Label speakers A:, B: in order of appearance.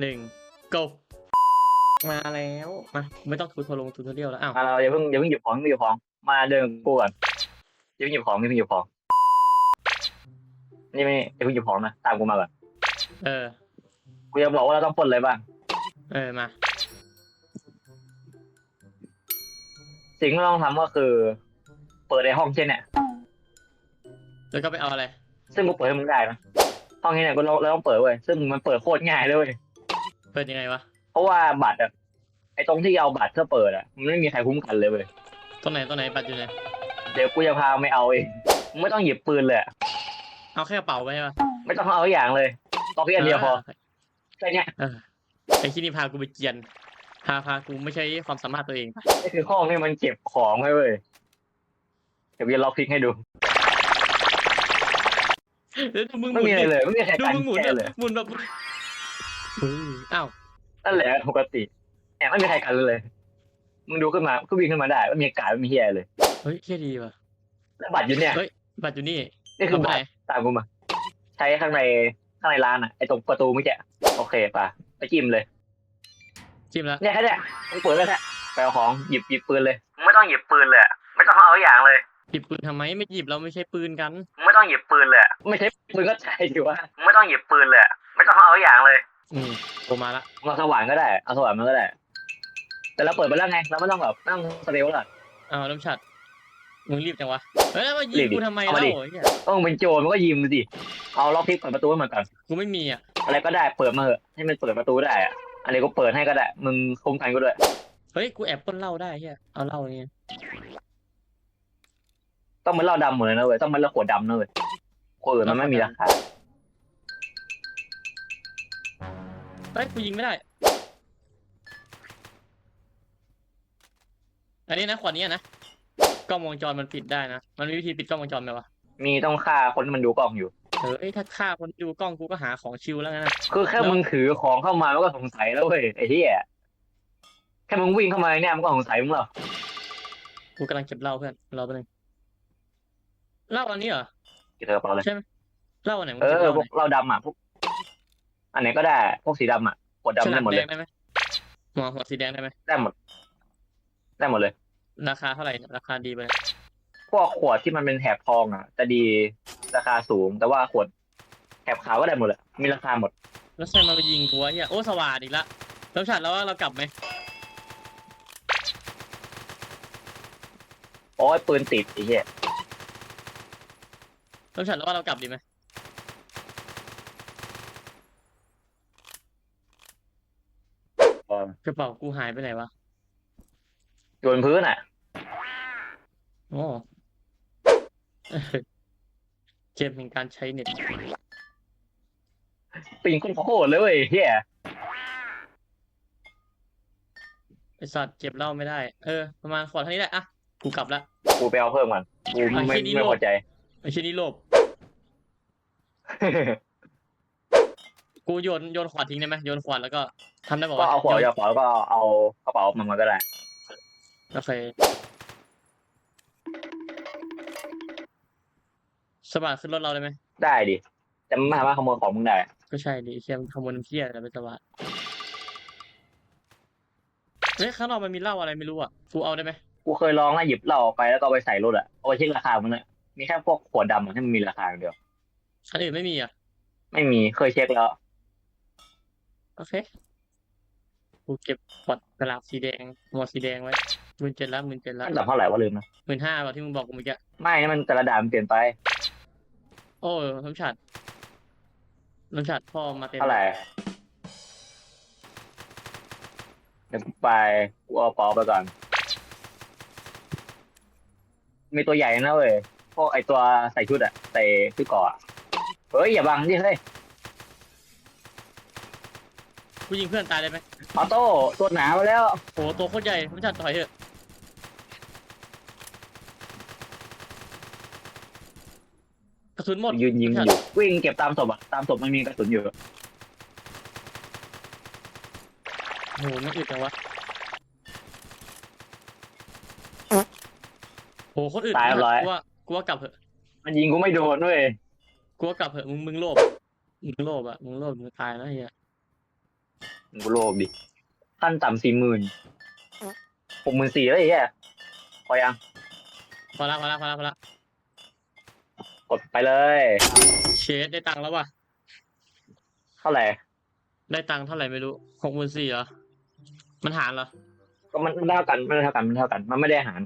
A: หนึ่ง go มาแล้วมาไม่ต้องทูทลงทูทเรียลแล้วอ้าว
B: มาเราอย่าเพิ่งอย่าเพิ่งหยิบของอย่าเพิ่งหยิบของ มาเดินกับกูก่อนอย่าเพิ่งหยิบของอย่าเพิ่งหยิบของ นี่ไม่อย่าเพิ่งหยิบของนะตามกูมาก่อน
A: เออ
B: กูจะบอกว่าเราต้องปล้นอะไรบ้าง
A: เออมา
B: สิ่งที่เราต้องทำก็คือ เปิดในห้องเช่นเนี่ย
A: แล้วก็ไปเอาอะไร
B: ซึ่งกูเปิดให้มึงได้นะ ห้องนี้เนี่ยกูเราเราต้องเปิดเว้ยซึ่งมันเปิดโคตรง่ายเลยเว้ย
A: เปิดยังไงวะ
B: เพราะว่าบัตรอะไอ้ตรงที่เอาบัตรเพื่อเปิดอะมันไม่มีใครคุ้มกันเลยเว้ย
A: ตรงไหนตรงไหนปัดอยู่ไหน
B: เดี๋ยวกูจะพาไม่เอาเองมึงไม่ต้องหยิบปืนเลยอะ
A: เอาแค่กระเป๋าไปใช่ปะ
B: ไม่ต้องเอาอย่างเลยตอกพี่อันเดียวพอแค่เนี้ย
A: เออไอ้ที่นี่พากูไปเกรียนพาพากูไม่ใใช่ความสามารถตัวเอง
B: นี่คือห้องที่มันเก็บของไว้เว้ยเดี๋ยวจะล็อกพลิกให้ดู
A: แล้วดูมึงห
B: ไม่
A: มุน
B: มีอะไร
A: ดิ
B: เลยไม่มีใคร
A: ดู
B: กัน
A: มึงหมุน
B: แก้
A: แบบ
B: เลย
A: หมุนแบบอืมอ้าว
B: นั่นแหละปกติแอบไม่มีใครกันเลย มึงดูขึ้นมาก็วิ่งขึ้นมาได้ไม่มีอากาศไม่มีเฮียเลย
A: เฮ้ยเท่ดีว่ะ
B: แล้วบัตรอยู่เนี่ย
A: เฮ้ยบัตรอยู่นี่
B: นี่คือ
A: เอาไป
B: บั
A: ไห
B: ต
A: น
B: รตามกูมา ใช้ข้างในข้างในร้านอะไอ้ตรงประตูเมื่อกี้โอเคป่ะไปจิ้มเลย
A: จิ้มแล้ว
B: เนี่ยแค่เนี้ยมึงเปิดแล้วแค่ไปเอาของหยิบหยิบปืนเลย ไม่ต้องหยิบปืนเลย ไม่ต้องเอาอย่างเลย
A: หยิบปืนทำไมไม่หยิบเราไม่ใช่ปืนกัน
B: ไม่ต้องหยิบปืนเลยไม่ใช่ปืนก็ใช่ดิว่าไม่ต้องหยิบปืนเลยไม่ต้องเอาอย่างเลย
A: อืมโทรมาละ
B: เอาสว่านก็ได้เอาสว่านมันก็ได้ แต่เราเปิดไปแล้วไงเราไม่ต้องแบบนั่งสเตลหรอก
A: อ้าวน้ำฉัดมึงรีบจังวะเฮ้ยแล้วมายิ
B: รี
A: ง
B: บดิ
A: กูทำไม
B: เอา
A: เล่า
B: มาดิ
A: ไอ้เหี้ย
B: ต้องเป็นโจรมันก็ยิงสิเอาล็อกพลิกเปิดประตูให้มันก่อน
A: กูไม่มีอะ
B: อะไรก็ได้เปิดมาเถอะให้มันเปิดประตูได้อะอันนี้ก็เปิดให้ก็ได้มึงคุ้มกันก็ด้วย
A: เฮ้ยกูแอบปล้นเหล้าได้เฮียเอาเหล้านี่
B: ต้องเป็นเหล้าดำหมดเลยนะเว้ยต้องเป็นเหล้าขวดดำนะเว้ยขวดอื่นมันไม่มีราคา
A: เฮ้ยกูยิงไม่ได้ อันนี้นะขวดนี้นะกล้องวงจรมันปิดได้นะ มันมีวิธีปิดกล้องวงจรไหมวะ
B: มีต้องฆ่าคนที่มันดูกล้องอยู่
A: เออเอ้ยถ้าฆ่าคนดูกล้องกูก็หาของชิวแล้วไงนะ
B: คือแค่มึงถือของเข้ามามันก็สงสัยแล้วเว้ยไอ้เหี้ยแค่มึงวิ่งเข้ามาเนี่ยมันก็สงสัยมึงเหรอ
A: กูกำลังเก็บเหล้าเพื่อนรอแป๊บนึง เหล้าอันนี้เหรอ
B: เก็บเธอกระเป๋าเลย
A: ใช่ไหมเหล้าอันไหนมึง
B: เอ
A: เก็บ
B: อ
A: เหล้า
B: พวกเหล้าดำอะพวกอันไหนก็ได้ พวกสีดำอะขวด
A: ฉ
B: ดำ
A: ลา
B: ได้
A: ม
B: หมด
A: แด
B: เลย
A: งได้ไหมหัวหัวสีแดงได้ไหม
B: ได้หมด ได้หมดเลย
A: ราคาเท่าไหร่เนี่ยราคาดีไปเลย
B: พวกขวดที่มันเป็นแถบทองอะจะดีราคาสูง แต่ว่าขวดแถบขาวก็ได้หมดเลยมีราคาหมด
A: แล้วใช่มันไปยิงกูวะเฮียโอ้สว่านอีกละแล้วฉัดแล้วว่าเรากลับไหม
B: โอ้ยปืนติดไอ้เหี้ย
A: แล้วฉัดแล้วว่าเรากลับดีไหม
B: อ๋อก
A: ระเป๋ากูหายไปไหนวะ
B: โยนพื้นอะ
A: โอ้เกมแห่งการใช้เน็ต
B: ปิงโคตรเลยเว้ยเฮีย
A: ไอสัตว์เก็บเหล้าไม่ได้ เออ ประมาณขอเท่านี้แหละอะกูกลับละ
B: กูไปเอาเพิ่มก่อนกูไม่
A: ไอ้ที่นี่
B: ไม่
A: โลภ
B: พอใจ
A: ไอชิ้นนี้โลภกูโยนโยนขวดทิ้งได้ไหมโยนขวดแล้วก็ทำได้บอก
B: ก็
A: ว่า
B: เอาขวด
A: โยน
B: เอาขวดแล้วก็เอากระเป๋ามันมาก็ได้
A: โอเคสบายขึ้นรถเราได้ไหม
B: ได้ดิแต่มันไม่สามารถขโมยของมึงได้
A: ก็ใช่ดิเคียมขโมยน้ำเที่ยแต่เป็นสบายเฮ้ยข้างนอกมันมีเหล้าอะไรไม่รู้อะ กูเอาได้ไหม
B: กูเคยลองนะหยิบเหล้าออกไปแล้วก็เอาไปใส่รถอะเอาไปเช็คราคามันเลย มีแค่พวกขวดดำอะที่มันมีราคาอย่างเดียว
A: อันอื่นไม่มีอะ
B: ไม่มีเคยเช็คแล้ว
A: โอเค กูเก็บขวดกระลาษสีแดงหมวดสีแดงไว้หมื่นเจ็ดละหมื่นเจ็ดละ
B: มันต่ำเท่าไหร่วะลืมนะ
A: หมื่นห้าแบบที่มึงบอกกูเมื่อกี้
B: ไม่นะมันแต่ละด่านมันเปลี่ยนไป
A: โอ้น้ำฉัดน้ำฉัดพ่อมาเต็ม
B: เท่าไหร่เดี๋ยวกูไปกูเอาปอไปก่อน มีตัวใหญ่นะเว้ยพ วกไอตัวใส่ชุดอะใส่ชุดเกราะอะเฮ้ยอย่าบังดิเฮ้ย
A: กูยิงเพื่อนตายเลยไหม
B: ออโต้ตัวหนามาแล้ว
A: โอ้ตัวโคตรใหญ่น้ำฉัดถอยเถอะกระสุนหมด
B: ยืนยิง
A: น้ำฉัด
B: อยู่วิ่งเก็บตามศพอะตามศพมันมีกระสุนอยู่
A: โหไม่อึดจังวะโหโคตรอึด
B: ตายเรียบร้อย
A: กูว่า กูว่ากลับเถอะ
B: มันยิงกูไม่โดนด้วย
A: กูว่ากลับเถอะมึงมึงโลภมึงโลภอะมึงโลภมึงตายนะเฮีย
B: มึงก็โลภดิขั้นต่ำสี่หมื่นหกหมื่นสี่แล้วไอ้เหี้ยพอยัง
A: พอละพอละพอละพอละ
B: กดไปเลย
A: เชดได้ตังค์แล้วว่ะ
B: เท่าไหร่
A: ได้ตังค์เท่าไหร่ไม่รู้หกหมื่นสี่เหรอมันหารเหรอ
B: ก็มันมันเท่ากันมันเท่ากันมันเท่ากัน มันไม่ได้หาร